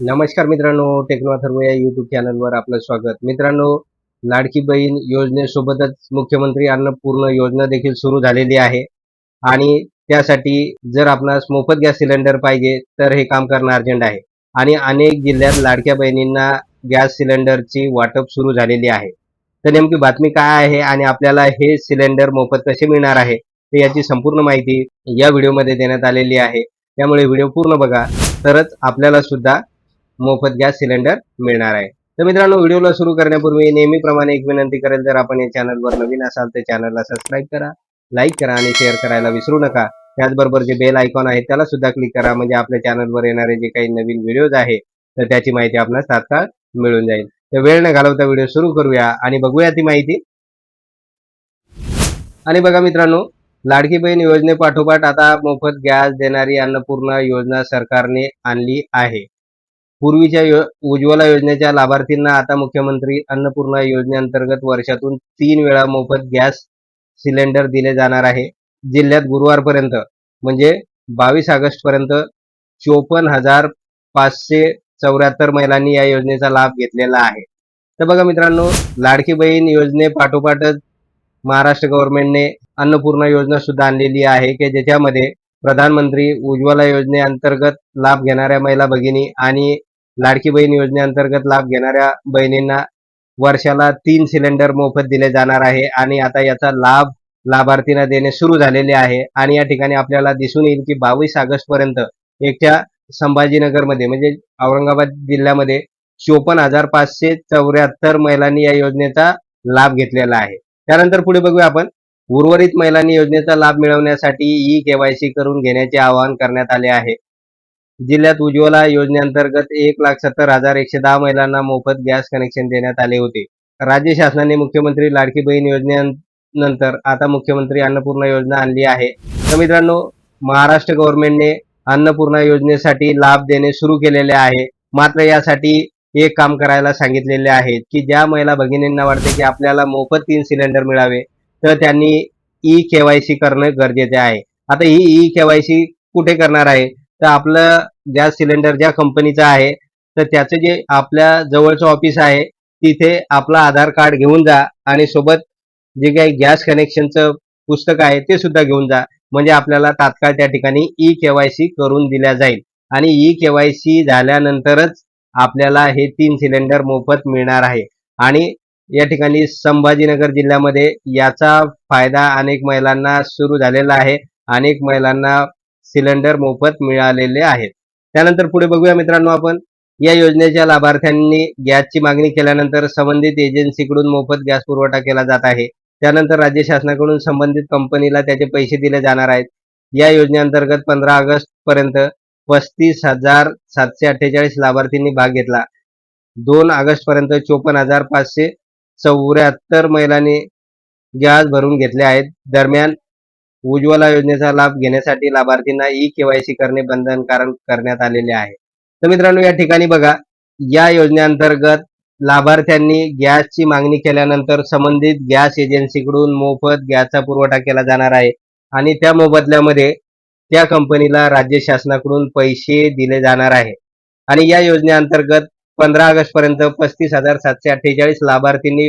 नमस्कार मित्रांनो टेक्नो अथर्व या युट्यूब चॅनलवर आपलं स्वागत. मित्रांनो लाडकी बहीण योजनेसोबतच मुख्यमंत्री अन्नपूर्ण योजना देखील सुरू झालेली आहे. आणि त्यासाठी जर आपणास मोफत गॅस सिलेंडर पाहिजे तर हे काम करणं अर्जंट आहे. आणि अनेक जिल्ह्यात लाडक्या बहिणींना गॅस सिलेंडरची वाटप सुरू झालेली आहे. तर नेमकी बातमी काय आहे आणि आपल्याला हे सिलेंडर मोफत कसे मिळणार आहे तर याची संपूर्ण माहिती या व्हिडिओमध्ये देण्यात आलेली आहे. त्यामुळे व्हिडिओ पूर्ण बघा. तरच आपल्याला सुद्धा मोफत गॅस सिलेंडर मिळणार आहे. तर मित्रांनो व्हिडिओला सुरू करण्यापूर्वी नेहमीप्रमाणे एक विनंती करेल जर आपण या चॅनलवर नवीन असाल तर चॅनलला सबस्क्राईब करा लाईक करा आणि शेअर करायला विसरू नका. त्याचबरोबर जे बेल आयकॉन आहे त्याला सुद्धा क्लिक करा म्हणजे आपल्या चॅनलवर येणारे जे काही नवीन व्हिडिओज आहे तर त्याची माहिती आपल्याला तात्काळ मिळून जाईल. तर वेळ न घालवता व्हिडिओ सुरू करूया आणि बघूया ती माहिती. आणि बघा मित्रांनो लाडकी बहीण योजनेपाठोपाठ आता मोफत गॅस देणारी अन्नपूर्णा योजना सरकारने आणली आहे. पूर्वीच्या यो उज्ज्वला योजनेच्या लाभार्थींना आता मुख्यमंत्री अन्नपूर्णा योजनेअंतर्गत वर्षातून तीन वेळा मोफत गॅस सिलेंडर दिले जाणार आहे. जिल्ह्यात गुरुवारपर्यंत म्हणजे बावीस ऑगस्ट पर्यंत चोपन्न हजार पाचशे चौऱ्याहत्तर महिलांनी या योजनेचा लाभ घेतलेला आहे. तर बघा मित्रांनो लाडकी बहीण योजनेपाठोपाठच महाराष्ट्र गव्हर्नमेंटने अन्नपूर्णा योजना सुद्धा आणलेली आहे की ज्याच्यामध्ये प्रधानमंत्री उज्ज्वला योजनेअंतर्गत लाभ घेणाऱ्या महिला भगिनी आणि लाडकी बहीण योजनेअंतर्गत लाभ घेणाऱ्या बहिणींना वर्षाला तीन सिलेंडर मोफत दिले जाणार आहे आणि आता याचा लाभ लाभार्थींना देणे सुरू झालेले आहे आणि या ठिकाणी आपल्याला दिसून येईल की बावीस ऑगस्ट पर्यंत एकट्या संभाजीनगरमध्ये म्हणजे औरंगाबाद जिल्ह्यामध्ये चोपन्न हजार पाचशे चौऱ्याहत्तर महिलांनी या योजनेचा लाभ घेतलेला आहे. त्यानंतर पुढे बघूया आपण. उर्वरित महिलांनी योजनेचा लाभ मिळवण्यासाठी ई केवायसी करून घेण्याचे आवाहन करण्यात आले आहे. जिल्ह्यात उज्ज्वला योजनेअंतर्गत एक लाख सत्तर हजार एकशे दहा महिलांना मोफत गॅस कनेक्शन देण्यात आले होते. राज्य शासनाने मुख्यमंत्री लाडकी बहीण योजनेनंतर आता मुख्यमंत्री अन्नपूर्णा योजना आणली आहे. तर मित्रांनो महाराष्ट्र गव्हर्नमेंटने अन्नपूर्णा योजनेसाठी लाभ देणे सुरू केलेले आहे. मात्र यासाठी एक काम करायला सांगितलेले आहे की ज्या महिला भगिनींना वाटते की आपल्याला मोफत तीन सिलेंडर मिळावे तर त्यांनी ई केवायसी करणं गरजेचे आहे. आता ही ई केवायसी कुठे करणार आहे? तर आपलं गॅस सिलेंडर ज्या कंपनीचा आहे तर त्याचं जे आपल्या जवळचं ऑफिस आहे तिथे आपला आधार कार्ड घेऊन जा आणि सोबत जे काही गॅस कनेक्शनचं पुस्तक आहे ते सुद्धा घेऊन जा. म्हणजे आपल्याला तात्काळ त्या ठिकाणी ई केवायसी करून दिल्या जाईल. आणि ई केवायसी झाल्यानंतरच आपल्याला हे तीन सिलेंडर मोफत मिळणार आहे. आणि या ठिकाणी संभाजीनगर जिल्ह्यामध्ये याचा फायदा अनेक महिलांना सुरू झालेला आहे. अनेक महिलांना सिलेंडर मोफत मिळालेले आहेत. त्यानंतर पुढे बघूया मित्रांनो आपण. या योजनेच्या लाभार्थ्यांनी गॅसची मागणी केल्यानंतर संबंधित एजन्सीकडून मोफत गॅस पुरवठा केला जात आहे. त्यानंतर राज्य शासनाकडून संबंधित कंपनीला त्याचे पैसे दिले जाणार आहेत. या योजनेअंतर्गत पंधरा ऑगस्ट पर्यंत पस्तीस हजार सातशे अठ्ठेचाळीस लाभार्थींनी भाग घेतला. दोन ऑगस्ट पर्यंत चोपन्न हजार पाचशे चौऱ्याहत्तर महिलांनी गॅस भरून घेतले आहेत. दरम्यान उज्ज्वला योजनेचा लाभ घेण्यासाठी लाभार्थींना ई केवायसी करणे बंधनकारक करण्यात आलेले आहे. तर मित्रांनो या ठिकाणी बघा या योजनेअंतर्गत लाभार्थ्यांनी गॅसची मागणी केल्यानंतर संबंधित गॅस एजन्सीकडून मोफत गॅसचा पुरवठा केला जाणार आहे आणि त्या मोबदल्यामध्ये त्या कंपनीला राज्य शासनाकडून पैसे दिले जाणार आहे. आणि या योजनेअंतर्गत पंधरा ऑगस्ट पर्यंत पस्तीस हजार सातशे अठ्ठेचाळीस लाभार्थींनी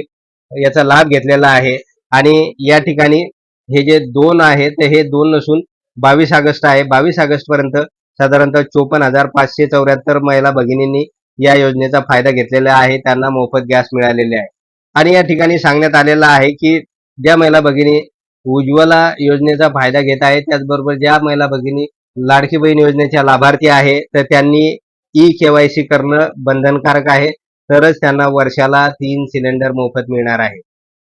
याचा लाभ घेतलेला आहे. आणि या ठिकाणी हे जे दोन आहे ते हे दोन नसून बावीस ऑगस्ट आहे. बावीस ऑगस्ट पर्यंत साधारणतः चोपन्न हजार पाचशे चौऱ्याहत्तर महिला भगिनींनी या योजनेचा फायदा घेतलेला आहे. त्यांना मोफत गॅस मिळालेले आहे. आणि या ठिकाणी सांगण्यात आलेलं आहे की ज्या महिला भगिनी उज्ज्वला योजनेचा फायदा घेत आहेत त्याचबरोबर ज्या महिला भगिनी लाडकी बहीण योजनेच्या लाभार्थी आहे तर त्यांनी ई केवायसी करणं बंधनकारक आहे. तरच त्यांना वर्षाला तीन सिलेंडर मोफत मिळणार आहे.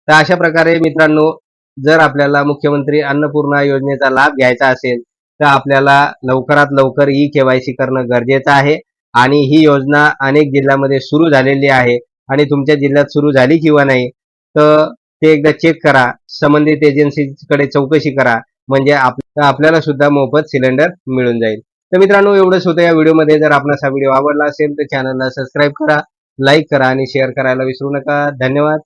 तर अशा प्रकारे मित्रांनो जर आपल्याला मुख्यमंत्री अन्नपूर्णा योजनेचा लाभ घ्यायचा असेल तर आपल्याला लवकरात लवकर ई केवायसी करणं गरजेचं आहे. आणि ही योजना अनेक जिल्ह्यामध्ये सुरू झालेली आहे. आणि तुमच्या जिल्ह्यात सुरू झाली किंवा नाही तर ते एकदा चेक करा. संबंधित एजन्सीकडे चौकशी करा. म्हणजे आपल्याला सुद्धा मोफत सिलेंडर मिळून जाईल. तर मित्रांनो एवढंच होतं या व्हिडिओमध्ये. जर आपणास हा व्हिडिओ आवडला असेल तर चॅनलला सबस्क्राईब करा लाईक करा आणि शेअर करायला विसरू नका. धन्यवाद.